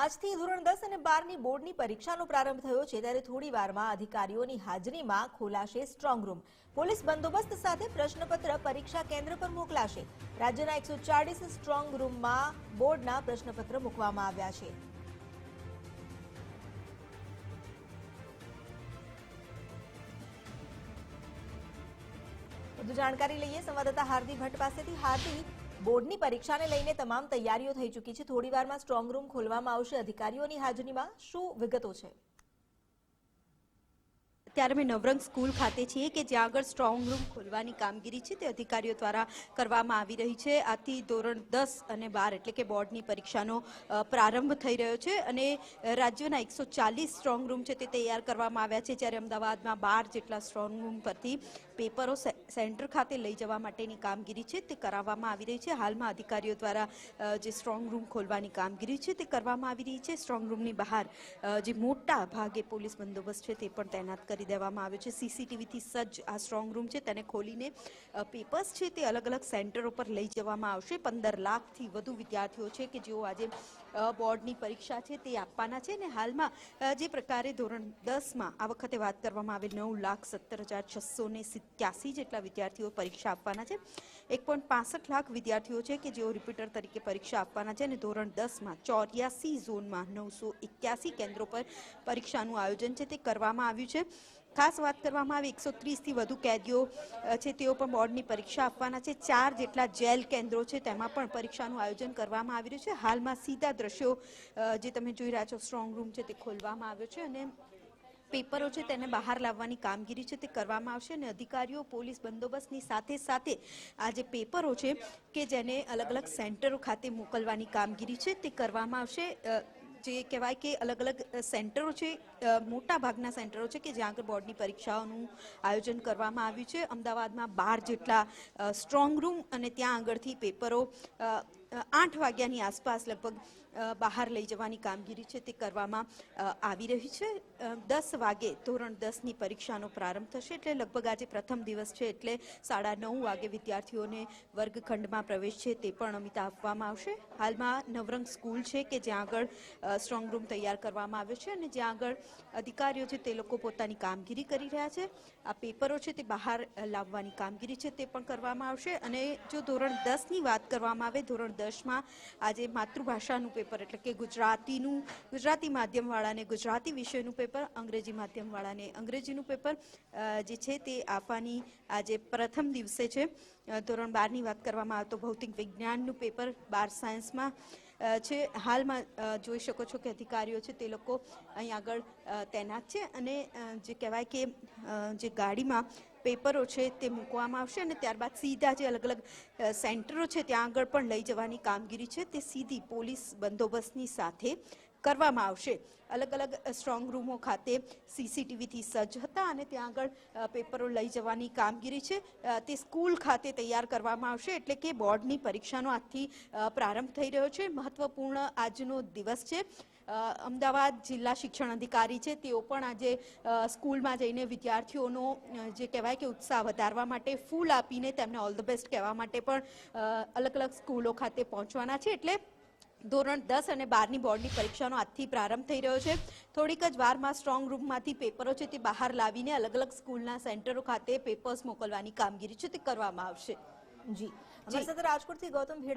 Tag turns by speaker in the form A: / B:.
A: આજથી ધોરણ દસ અને બારની બોર્ડની પરીક્ષાનો પ્રારંભ થયો છે, ત્યારે થોડી વારમાં અધિકારીઓની હાજરીમાં ખોલાશે સ્ટ્રોંગ રૂમ પોલીસ બંદોબસ્ત સાથે પ્રશ્નપત્ર પરીક્ષા કેન્દ્ર પર મોકલાશે. રાજ્યના એકસો ચાળીસ સ્ટ્રોંગ રૂમમાં બોર્ડના પ્રશ્નપત્ર મૂકવામાં આવ્યા છે. વધુ જાણકારી લઈએ, સંવાદદાતા હાર્દિક ભટ્ટ પાસેથી. હાર્દી બોર્ડની પરીક્ષાને લઈને તમામ તૈયારીઓ થઈ ચૂકી છે. થોડી વારમાં સ્ટ્રોંગ રૂમ ખોલવામાં આવશે. અધિકારીઓની હાજરીમાં શું વિગતો છે?
B: ત્યારે અમે નવરંગ સ્કૂલ ખાતે છીએ કે જ્યાં આગળ સ્ટ્રોંગ રૂમ ખોલવાની કામગીરી છે તે અધિકારીઓ દ્વારા કરવામાં આવી રહી છે. આથી ધોરણ દસ અને બાર એટલે કે બોર્ડની પરીક્ષાનો પ્રારંભ થઈ રહ્યો છે અને રાજ્યના એકસો ચાલીસ સ્ટ્રોંગ રૂમ છે તે તૈયાર કરવામાં આવ્યા છે. જ્યારે અમદાવાદમાં બાર જેટલા સ્ટ્રોંગ રૂમ પરથી પેપરો સેન્ટર ખાતે લઈ જવા માટેની કામગીરી છે તે કરાવવામાં આવી રહી છે. હાલમાં અધિકારીઓ દ્વારા જે સ્ટ્રોંગ રૂમ ખોલવાની કામગીરી છે તે કરવામાં આવી રહી છે. સ્ટ્રોંગ રૂમની બહાર જે મોટા ભાગે પોલીસ બંદોબસ્ત છે તે પણ તૈનાત કરી દેવામાં આવ્યો છે. સીસીટીવીથી સજ્જ આ સ્ટ્રોંગ રૂમ છે. તેને ખોલીને પેપર્સ છે તે અલગ અલગ સેન્ટરો પર લઈ જવામાં આવશે. પંદર લાખથી વધુ વિદ્યાર્થીઓ છે કે જેઓ આજે બોર્ડની પરીક્ષા છે તે આપવાના છે અને હાલમાં જે પ્રકારે ધોરણ દસમાં આ વખતે વાત કરવામાં આવે નવ લાખ સત્તર હજાર છસો ને સિત્યાસી જેટલા વિદ્યાર્થીઓ પરીક્ષા આપવાના છે. એક પોઈન્ટ પાસઠ લાખ વિદ્યાર્થીઓ છે કે જેઓ રિપીટર તરીકે પરીક્ષા આપવાના છે અને ધોરણ દસમાં ચોર્યાસી ઝોનમાં નવસો એક્યાસી કેન્દ્રો પર પરીક્ષાનું આયોજન છે તે કરવામાં આવ્યું છે. ખાસ વાત કરવામાં આવે, એકસો ત્રીસથી વધુ કેદીઓ છે, તેઓ પણ બોર્ડની પરીક્ષા આપવાના છે. ચાર જેટલા જેલ કેન્દ્રો છે, તેમાં પણ પરીક્ષાનું આયોજન કરવામાં આવી રહ્યું છે. હાલમાં સીધા દ્રશ્યો જે તમે જોઈ રહ્યા છો સ્ટ્રોંગ રૂમ છે, તે ખોલવામાં આવ્યો છે અને પેપરો છે, તેને બહાર લાવવાની કામગીરી છે, તે કરવામાં આવશે અને અધિકારીઓ, પોલીસ બંદોબસ્તની સાથે સાથે આ જે પેપરો છે, કે જેને અલગ અલગ સેન્ટરો ખાતે મોકલવાની કામગીરી છે, તે કરવામાં આવશે. જે કહેવાય કે અલગ અલગ સેન્ટરો છે મોટા ભાગના સેન્ટરો છે કે જ્યાં આગળ બોર્ડની પરીક્ષાઓનું આયોજન કરવામાં આવ્યું છે. અમદાવાદમાં બાર જેટલા સ્ટ્રોંગ રૂમ અને ત્યાં આગળથી પેપરો આઠ વાગ્યાની આસપાસ લગભગ બહાર લઈ જવાની કામગીરી છે તે કરવામાં આવી રહી છે. દસ વાગે ધોરણ દસની પરીક્ષાનો પ્રારંભ થશે એટલે લગભગ આજે પ્રથમ દિવસ છે એટલે સાડા નવ વાગે વિદ્યાર્થીઓને વર્ગખંડમાં પ્રવેશ છે તે પણ અમિતા આપવામાં આવશે. હાલમાં નવરંગ સ્કૂલ છે કે જ્યાં આગળ સ્ટ્રોંગ રૂમ તૈયાર કરવામાં આવ્યો છે અને જ્યાં આગળ અધિકારીઓ છે તે લોકો પોતાની કામગીરી કરી રહ્યા છે. આ પેપરો છે તે બહાર લાવવાની કામગીરી છે તે પણ કરવામાં આવશે અને જો ધોરણ દસની વાત કરવામાં આવે, ધોરણ દસમાં આજે માતૃભાષાનું પેપર, એટલે કે ગુજરાતીનું, ગુજરાતી માધ્યમવાળાને ગુજરાતી વિષયનું પેપર, અંગ્રેજી માધ્યમવાળાને અંગ્રેજીનું પેપર. જે છે તે આપવાની આજે પ્રથમ દિવસે છે. ધોરણ બારની વાત કરવામાં આવે તો ભૌતિક વિજ્ઞાનનું પેપર બાર સાયન્સમાં. છે. હાલમાં જોઈ શકો છો કે અધિકારીઓ છે તે લોકો અહીં આગળ તૈનાત છે અને જે કહેવાય કે જે ગાડીમાં પેપરો છે તે મૂકવામાં આવશે અને ત્યારબાદ સીધા જે અલગ અલગ સેન્ટરો છે ત્યાં આગળ પણ લઈ જવાની કામગીરી છે. તે સીધી પોલીસ બંદોબસ્તની સાથે કરવામાં આવશે. અલગ અલગ સ્ટ્રોંગ રૂમો ખાતે સીસીટીવીથી સજ્જ હતા અને ત્યાં આગળ પેપરો લઈ જવાની કામગીરી છે. તે સ્કૂલ ખાતે તૈયાર કરવામાં આવશે એટલે કે બોર્ડની પરીક્ષાનો આજથી પ્રારંભ થઈ રહ્યો છે. મહત્વપૂર્ણ આજનો દિવસ છે. અમદાવાદ જિલ્લા શિક્ષણ અધિકારી છે. તેઓ પણ આજે સ્કૂલમાં જઈને વિદ્યાર્થીઓનો જે કહેવાય કે ઉત્સાહ વધારવા માટે ફૂલ આપીને તેમને ઓલ ધ બેસ્ટ કહેવા માટે પણ અલગ અલગ સ્કૂલો ખાતે પહોંચવાના છે. એટલે ધોરણ દસ અને બારની બોર્ડની પરીક્ષાનો આજથી પ્રારંભ થઈ રહ્યો છે. થોડીક જ વારમાં સ્ટ્રોંગ રૂમમાંથી પેપરો છે તે બહાર લાવીને અલગ અલગ સ્કૂલના સેન્ટરો ખાતે પેપર્સ મોકલવાની કામગીરી છે તે કરવામાં આવશે.
A: જી. અમારી રાજકોટથી ગૌતમ ભેડા